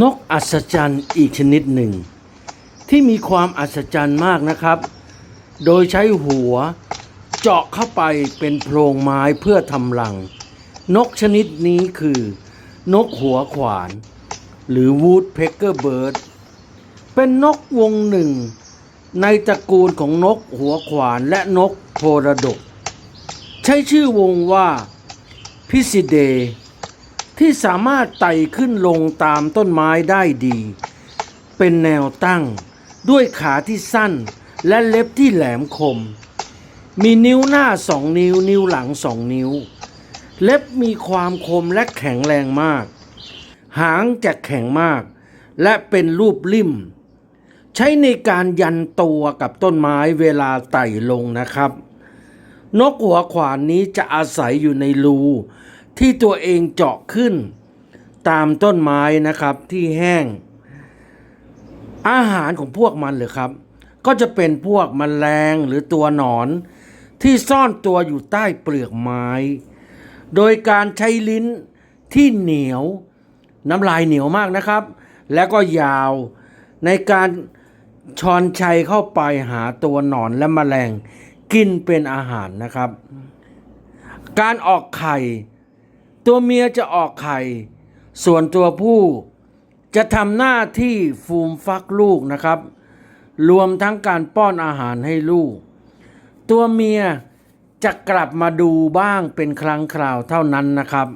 นกอัศจรรย์อีกชนิดหนึ่ง ที่มีความอัศจรรย์มากนะครับ โดยใช้หัวเจาะเข้าไปเป็นโพรงไม้เพื่อทำรัง นกชนิดนี้คือ นกหัวขวาน หรือ Woodpecker Bird เป็นนกวงหนึ่ง ในตระกูลของนกหัวขวานและนกโพระดก ใช้ชื่อวงว่าพิซิเด ที่สามารถไต่ขึ้นลงตามต้นไม้ได้ดี เป็นแนวตั้ง ด้วยขาที่สั้นและเล็บที่แหลมคม มีนิ้วหน้าสองนิ้ว นิ้วหลังสองนิ้ว เล็บมีความคมและแข็งแรงมาก หางจะแข็งมาก และเป็นรูปลิ่ม ใช้ในการยันตัวกับต้นไม้เวลาไต่ลงนะครับ นกหัวขวานนี้จะอาศัยอยู่ในรู ที่ตัวเองเจาะขึ้น ตามต้นไม้นะครับที่แห้ง อาหารของพวกมันเลยครับ ก็จะเป็นพวกมแมลงหรือตัวหนอน ที่ซ่อนตัวอยู่ใต้เปลือกไม้ โดยการใช้ลิ้นที่เหนียว น้ำลายเหนียวมากนะครับ แล้วก็ยาวในการชอนชัยเข้าไปหาตัวหนอนและแมลงกินเป็นอาหารนะครับ การออกไข่ ตัวเมียจะออกไข่ ส่วนตัวผู้จะทำหน้าที่ฟูมฟักลูกนะครับ รวมทั้งการป้อนอาหารให้ลูก ตัวเมียจะกลับมาดูบ้างเป็นครั้งคราวเท่านั้นนะครับ